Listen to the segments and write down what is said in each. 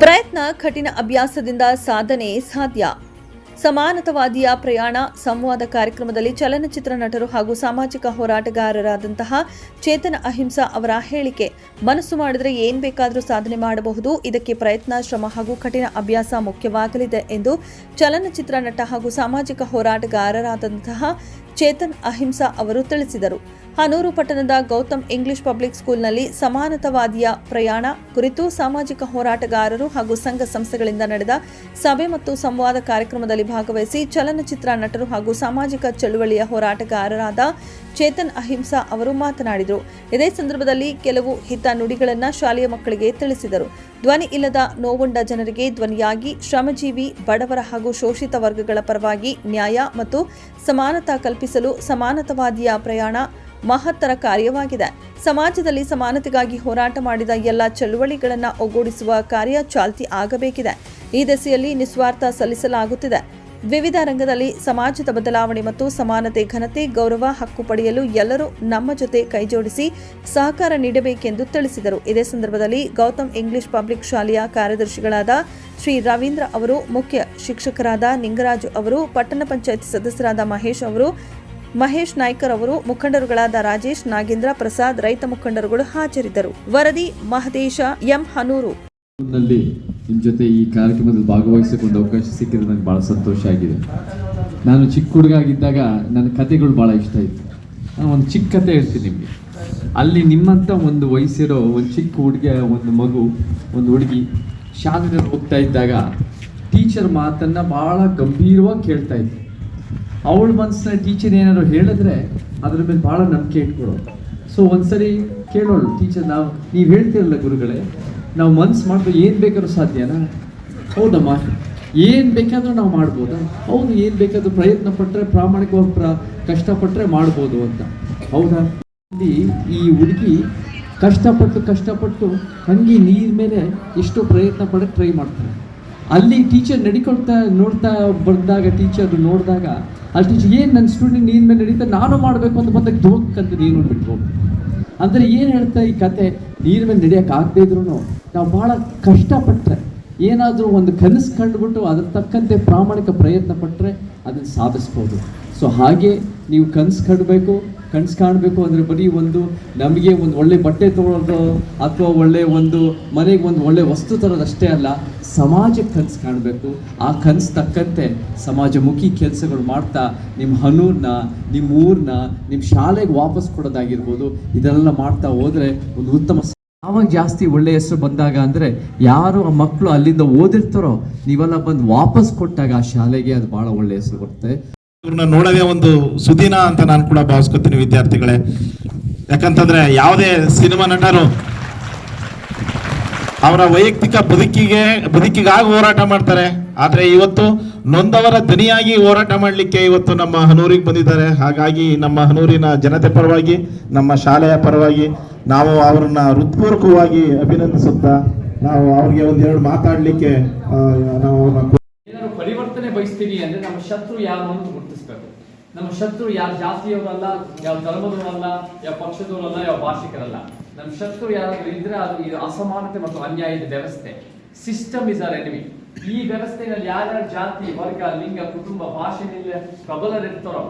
ಪ್ರಯತ್ನ, ಕಠಿಣ ಅಭ್ಯಾಸದಿಂದ ಸಾಧನೆ ಸಾಧ್ಯ. ಸಮಾನತವಾದಿಯ ಪ್ರಯಾಣ, ಸಂವಾದ ಕಾರ್ಯಕ್ರಮದಲ್ಲಿ ಚಲನಚಿತ್ರ ನಟರು ಹಾಗೂ ಸಾಮಾಜಿಕ ಹೋರಾಟಗಾರರಾದಂತಹ ಚೇತನ ಅಹಿಂಸಾ ಅವರ ಹೇಳಿಕೆ. ಮನಸ್ಸು ಮಾಡಿದರೆ ಏನ್ ಬೇಕಾದರೂ ಸಾಧನೆ ಮಾಡಬಹುದು. ಇದಕ್ಕೆ ಪ್ರಯತ್ನ, ಶ್ರಮ ಹಾಗೂ ಕಠಿಣ ಅಭ್ಯಾಸ ಮುಖ್ಯವಾಗಲಿದೆ ಎಂದು ಚಲನಚಿತ್ರ ನಟ ಹಾಗೂ ಸಾಮಾಜಿಕ ಹೋರಾಟಗಾರರಾದಂತಹ ಚೇತನ್ ಅಹಿಂಸಾ ಅವರು ತಿಳಿಸಿದರು. ಹನೂರು ಪಟ್ಟಣದ ಗೌತಮ್ ಇಂಗ್ಲಿಷ್ ಪಬ್ಲಿಕ್ ಸ್ಕೂಲ್ನಲ್ಲಿ ಸಮಾನತವಾದಿಯ ಪ್ರಯಾಣ ಕುರಿತು ಸಾಮಾಜಿಕ ಹೋರಾಟಗಾರರು ಹಾಗೂ ಸಂಘ ಸಂಸ್ಥೆಗಳಿಂದ ನಡೆದ ಸಭೆ ಮತ್ತು ಸಂವಾದ ಕಾರ್ಯಕ್ರಮದಲ್ಲಿ ಭಾಗವಹಿಸಿ ಚಲನಚಿತ್ರ ನಟರು ಹಾಗೂ ಸಾಮಾಜಿಕ ಚಳುವಳಿಯ ಹೋರಾಟಗಾರರಾದ ಚೇತನ್ ಅಹಿಂಸಾ ಅವರು ಮಾತನಾಡಿದರು. ಇದೇ ಸಂದರ್ಭದಲ್ಲಿ ಕೆಲವು ಹಿತ ನುಡಿಗಳನ್ನು ಶಾಲೆಯ ಮಕ್ಕಳಿಗೆ ತಿಳಿಸಿದರು. ಧ್ವನಿ ಇಲ್ಲದ ನೋವುಂಡ ಜನರಿಗೆ ಧ್ವನಿಯಾಗಿ ಶ್ರಮಜೀವಿ, ಬಡವರ ಹಾಗೂ ಶೋಷಿತ ವರ್ಗಗಳ ಪರವಾಗಿ ನ್ಯಾಯ ಮತ್ತು ಸಮಾನತಾ ಕಲ್ಪಿಸಲು ಸಮಾನತವಾದಿಯ ಪ್ರಯಾಣ ಮಹತ್ತರ ಕಾರ್ಯವಾಗಿದೆ. ಸಮಾಜದಲ್ಲಿ ಸಮಾನತೆಗಾಗಿ ಹೋರಾಟ ಮಾಡಿದ ಎಲ್ಲ ಚಳುವಳಿಗಳನ್ನು ಒಗ್ಗೂಡಿಸುವ ಕಾರ್ಯ ಚಾಲ್ತಿ ಆಗಬೇಕಿದೆ. ಈ ದಿಸೆಯಲ್ಲಿ ನಿಸ್ವಾರ್ಥ ಸಲ್ಲಿಸಲಾಗುತ್ತಿದೆ. ವಿವಿಧ ರಂಗದಲ್ಲಿ ಸಮಾಜದ ಬದಲಾವಣೆ ಮತ್ತು ಸಮಾನತೆ, ಘನತೆ, ಗೌರವ, ಹಕ್ಕು ಪಡೆಯಲು ಎಲ್ಲರೂ ನಮ್ಮ ಜೊತೆ ಕೈಜೋಡಿಸಿ ಸಹಕಾರ ನೀಡಬೇಕೆಂದು ತಿಳಿಸಿದರು. ಇದೇ ಸಂದರ್ಭದಲ್ಲಿ ಗೌತಮ್ ಇಂಗ್ಲಿಷ್ ಪಬ್ಲಿಕ್ ಶಾಲೆಯ ಕಾರ್ಯದರ್ಶಿಗಳಾದ ಶ್ರೀ ರವೀಂದ್ರ ಅವರು, ಮುಖ್ಯ ಶಿಕ್ಷಕರಾದ ನಿಂಗರಾಜು ಅವರು, ಪಟ್ಟಣ ಪಂಚಾಯತ್ ಸದಸ್ಯರಾದ ಮಹೇಶ್ ಅವರು, ಮಹೇಶ್ ನಾಯ್ಕರ್ ಅವರು, ಮುಖಂಡರುಗಳಾದ ರಾಜೇಶ್, ನಾಗೇಂದ್ರ ಪ್ರಸಾದ್, ರೈತ ಮುಖಂಡರುಗಳು ಹಾಜರಿದ್ದರು. ವರದಿ ಮಹದೇಶ, ಎಂ ಹನೂರು. ನಲ್ಲಿ ನಿಮ್ಮ ಜೊತೆ ಈ ಕಾರ್ಯಕ್ರಮದಲ್ಲಿ ಭಾಗವಹಿಸಿಕೊಂಡು ಅವಕಾಶ ಸಿಕ್ಕಿದ್ರೆ ನನಗೆ ಭಾಳ ಸಂತೋಷ ಆಗಿದೆ. ನಾನು ಚಿಕ್ಕ ಹುಡುಗ ಆಗಿದ್ದಾಗ ನನ್ನ ಕತೆಗಳು ಭಾಳ ಇಷ್ಟ ಇತ್ತು. ನಾನು ಒಂದು ಚಿಕ್ಕ ಕತೆ ಹೇಳ್ತೀನಿ ನಿಮಗೆ. ಅಲ್ಲಿ ನಿಮ್ಮಂಥ ಒಂದು ವಯಸ್ಸಿರೋ ಒಂದು ಚಿಕ್ಕ ಹುಡುಗ ಒಂದು ಮಗು, ಒಂದು ಹುಡುಗಿ ಶಾಲೆಯಲ್ಲಿ ಹೋಗ್ತಾ ಇದ್ದಾಗ ಟೀಚರ್ ಮಾತನ್ನು ಭಾಳ ಗಂಭೀರವಾಗಿ ಕೇಳ್ತಾ ಇತ್ತು ಅವಳ ಮನಸ್ಸಿನ ಟೀಚರ್ ಏನಾದ್ರು ಹೇಳಿದ್ರೆ ಅದ್ರ ಮೇಲೆ ಭಾಳ ನಂಬಿಕೆ ಇಟ್ಕೊಡೋದು ಸೊ ಒಂದ್ಸರಿ ಕೇಳೋಳು ಟೀಚರ್ ನಾವು, ನೀವು ಹೇಳ್ತಿರಲ್ಲ ಗುರುಗಳೇ ನಾವು ಮನ್ಸು ಮಾಡಿದ್ರೆ ಏನು ಬೇಕಾದ್ರೂ ಸಾಧ್ಯನಾ ಹೌದಮ್ಮ ಏನು ಬೇಕಾದರೂ ನಾವು ಮಾಡ್ಬೋದಾ? ಹೌದು, ಏನು ಬೇಕಾದರೂ ಪ್ರಯತ್ನ ಪಟ್ಟರೆ ಪ್ರಾಮಾಣಿಕವಾಗಿ ಪ್ರ ಕಷ್ಟಪಟ್ಟರೆ ಮಾಡ್ಬೋದು ಅಂತ. ಹೌದಾ? ಇಲ್ಲಿ ಈ ಹುಡುಗಿ ಕಷ್ಟಪಟ್ಟು ಕಷ್ಟಪಟ್ಟು ಹಂಗೆ ನೀರು ಮೇಲೆ ಎಷ್ಟು ಪ್ರಯತ್ನ ಪಡೋಕ್ಕೆ ಟ್ರೈ ಮಾಡ್ತಾರೆ ಅಲ್ಲಿ ಟೀಚರ್ ನಡಿಕೊಳ್ತಾ, ನೋಡ್ತಾ ಬಂದಾಗ ಟೀಚರ್ ನೋಡಿದಾಗ, ಅಲ್ಲಿ ಟೀಚರ್ ಏನು ನನ್ನ ಸ್ಟೂಡೆಂಟ್ ನೀರು ಮೇಲೆ ನಡೀತಾ ನಾನು ಮಾಡಬೇಕು ಅಂತ ಬಂದಾಗ ಧೋಕ್ ಅಂತ ನೀರು ಬಿಟ್ಬೋದು ಅಂದರೆ ಏನು ಹೇಳ್ತಾ ಈ ಕತೆ? ನೀರು ಮೇಲೆ ನಡೆಯೋಕ್ಕಾಗದೇ ಇದ್ರೂ ಇದ್ರು ನಾವು ಭಾಳ ಕಷ್ಟಪಟ್ಟರೆ ಏನಾದರೂ ಒಂದು ಕನಸು ಕಂಡುಬಿಟ್ಟು ಅದ್ರ ತಕ್ಕಂತೆ ಪ್ರಾಮಾಣಿಕ ಪ್ರಯತ್ನ ಪಟ್ಟರೆ ಅದನ್ನು ಸಾಧಿಸ್ಬೋದು. ಸೊ ಹಾಗೆ ನೀವು ಕನಸು ಕಂಡಬೇಕು ಕನಸು ಕಾಣಬೇಕು ಅಂದರೆ ಬರೀ ಒಂದು ನಮಗೆ ಒಂದು ಒಳ್ಳೆ ಬಟ್ಟೆ ತೊಗೊಳೋದು ಅಥವಾ ಒಳ್ಳೆ ಒಂದು ಮನೆಗೆ ಒಂದು ಒಳ್ಳೆ ವಸ್ತು ತರೋದಷ್ಟೇ ಅಲ್ಲ, ಸಮಾಜಕ್ಕೆ ಕನಸು ಕಾಣಬೇಕು. ಆ ಕನಸು ತಕ್ಕಂತೆ ಸಮಾಜಮುಖಿ ಕೆಲಸಗಳು ಮಾಡ್ತಾ ನಿಮ್ಮ ಹನೂರನ್ನ ನಿಮ್ಮ ಊರನ್ನ ನಿಮ್ಮ ಶಾಲೆಗೆ ವಾಪಸ್ ಕೊಡೋದಾಗಿರ್ಬೋದು ಇದೆಲ್ಲ ಮಾಡ್ತಾ ಹೋದರೆ ಒಂದು ಉತ್ತಮ ಯಾವಾಗ ಜಾಸ್ತಿ ಒಳ್ಳೆ ಹೆಸರು ಬಂದಾಗ ಅಂದ್ರೆ ಯಾರು ಆ ಮಕ್ಕಳು ಅಲ್ಲಿಂದ ಓದಿರ್ತಾರೋ, ನೀವೆಲ್ಲ ಬಂದು ವಾಪಸ್ ಕೊಟ್ಟಾಗ ಆ ಶಾಲೆಗೆ ಅದು ಬಹಳ ಒಳ್ಳೆ ಹೆಸರು ಬರುತ್ತೆ. ಇವ್ರನ್ನ ನೋಡೋದೇ ಒಂದು ಸುದಿನ ಅಂತ ನಾನು ಕೂಡ ಭಾವಿಸ್ಕೊತೀನಿ ವಿದ್ಯಾರ್ಥಿಗಳೇ. ಯಾಕಂತಂದ್ರೆ ಯಾವುದೇ ಸಿನಿಮಾ ನಟರು ಅವರ ವೈಯಕ್ತಿಕ ಬದುಕಿಗೆ, ಬದುಕಿಗಾಗಿ ಹೋರಾಟ ಮಾಡ್ತಾರೆ. ಆದರೆ ಇವತ್ತು ನೊಂದವರ ದನಿಯಾಗಿ ಹೋರಾಟ ಮಾಡಲಿಕ್ಕೆ ಇವತ್ತು ನಮ್ಮ ಹನೂರಿಗೆ ಬಂದಿದ್ದಾರೆ. ಹಾಗಾಗಿ ನಮ್ಮ ಹನೂರಿನ ಜನತೆ ಪರವಾಗಿ, ನಮ್ಮ ಶಾಲೆಯ ಪರವಾಗಿ ನಾವು ಅವರನ್ನ ಹೃತ್ಪೂರ್ವಕವಾಗಿ ಅಭಿನಂದಿಸುತ್ತಾ ನಾವು ಅವ್ರಿಗೆ ಒಂದೆರಡು ಮಾತಾಡಲಿಕ್ಕೆ ನಾವು ಪರಿವರ್ತನೆ ಬಯಸ್ತೀವಿ ಅಂದ್ರೆ ನಮ್ಮ ಶತ್ರು ಯಾರು ನಮ್ಮ ಶತ್ರು ಯಾವ ಜಾತಿಯವರಲ್ಲ, ಯಾವ ಧರ್ಮದವರಲ್ಲ, ಯಾವ ಪಕ್ಷದವರಲ್ಲ, ಯಾವ ಭಾಷಿಕರಲ್ಲ. ನಮ್ಮ ಶತ್ರು ಯಾರಾದ್ರೂ ಇದ್ರೆ ಅದು ಇದು ಅಸಮಾನತೆ ಮತ್ತು ಅನ್ಯಾಯದ ವ್ಯವಸ್ಥೆ. ಸಿಸ್ಟಮ್ ಇಸ್ ಆರ್ ಎನಿಮಿ ಈ ವ್ಯವಸ್ಥೆಯಲ್ಲಿ ಯಾರ್ಯಾರ ಜಾತಿ, ವರ್ಗ, ಲಿಂಗ, ಕುಟುಂಬ, ಭಾಷೆಯಲ್ಲಿ ಪ್ರಬಲರಿರ್ತಾರೋ,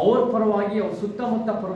ಅವ್ರ ಪರವಾಗಿ ಅವ್ರ ಸುತ್ತಮುತ್ತ ಪರ